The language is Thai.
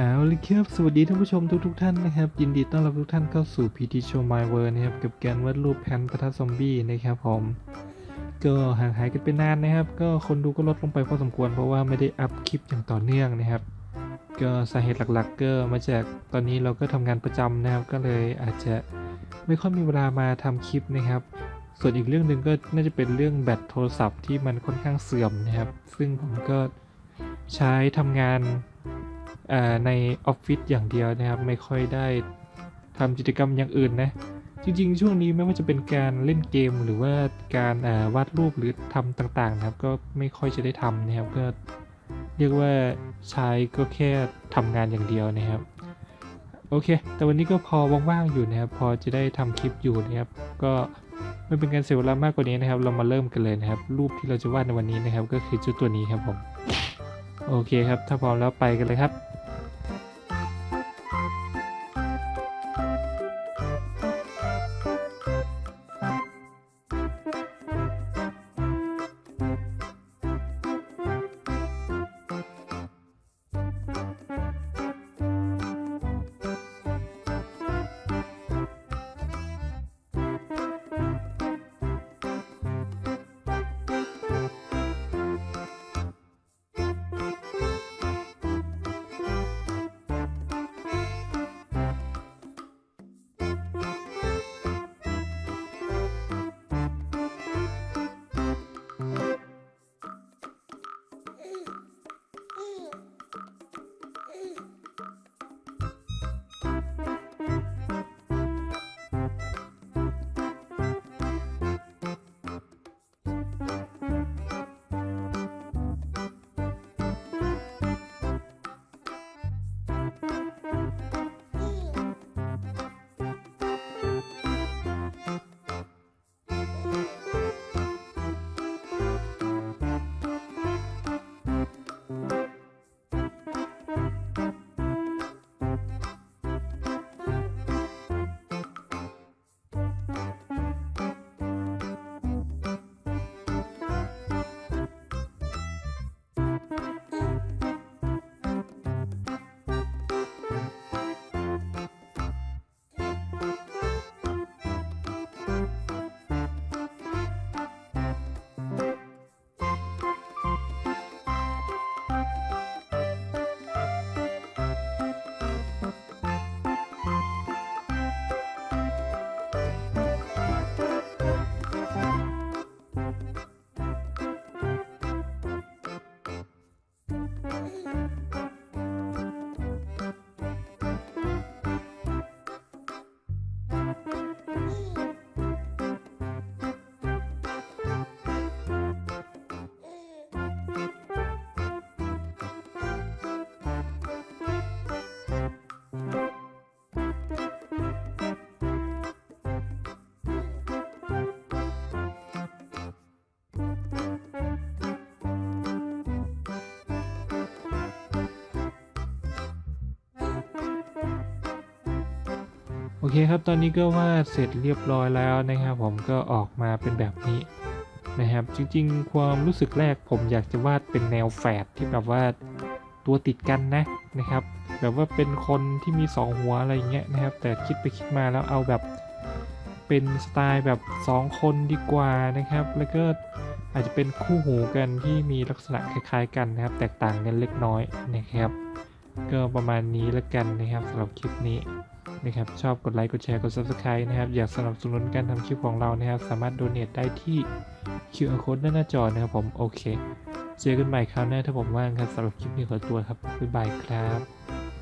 เอาเลยครับสวัสดีท่านผู้ชมทุกๆท่านนะครับ ยินดีต้อนรับทุกท่านเข้าสู่ PT Show My World นะครับ กับการวาดรูปแพนปะทะซอมบี้นะครับผม ก็ห่างหายกันไปนานนะครับ ก็คนดูก็ลดลงไปพอสมควร เพราะว่าไม่ได้อัพคลิปอย่างต่อเนื่องนะครับ ก็สาเหตุหลักๆ ก็มาจากตอนนี้เราก็ทำงานประจำนะครับ ก็เลยอาจจะไม่ค่อยมีเวลามาทำคลิปนะครับ ส่วนอีกเรื่องหนึ่งก็น่าจะเป็นเรื่องแบตโทรศัพท์ที่มันค่อนข้างเสื่อมนะครับ ซึ่งผมก็ใช้ทำงาน ในออฟฟิศอย่างเดียวนะครับ ไม่ค่อยได้ทำกิจกรรมอย่างอื่นนะจริงๆ ช่วงนี้ไม่ว่าจะเป็นการเล่นเกมหรือว่าการาวาดรูปหรือทำต่างๆนะครับ ก็ไม่ค่อยจะได้ทำนะครับก็เรียกว่าใช้ก็แค่ทำงานอย่างเดียวนะครับโอเค แต่วันนี้ก็พอว่างๆอยู่นะครับ พอจะได้ทำคลิปอยู่นะครับ ก็ไม่เป็นการเสียเวลามากกว่านี้นะครับ เรามาเริ่มกันเลยนะครับ รูปที่เราจะวาดในวันนี้นะครับ ก็คือเจ้าตัวนี้ครับผม โอเคครับ ถ้าพร้อมแล้วไปกันเลยครับ เคครับตอนนี้ก็วาดเสร็จเรียบร้อยแล้วนะครับ ผมก็ออกมาเป็นแบบนี้นะครับ จริงๆ ความรู้สึกแรกผมอยากจะวาดเป็นแนวแฝดที่แบบว่าตัวติดกันนะนะครับ แบบว่าเป็นคนที่มีสองหัวอะไรเงี้ยนะครับ แต่คิดไปคิดมาแล้วเอาแบบเป็นสไตล์แบบสองคนดีกว่านะครับ แล้วก็อาจจะเป็นคู่หูกันที่มีลักษณะคล้ายๆ กันนะครับ แตกต่างกันเล็กน้อยนะครับ ก็ประมาณนี้แล้วกันนะครับสำหรับคลิปนี้ นะครับ ชอบกดไลค์กดแชร์กด subscribe นะครับ อยากสนับสนุนการทำคลิปของเรานะครับ สามารถโดเน a ได้ที่ QR code ด้านหน้าจอนะครับผมโอเค เจอกันใหม่คราวหน้าถ้าผมว่างครับสำหรับคลิปนี้ขอตัวครับบ๊ายบายครับ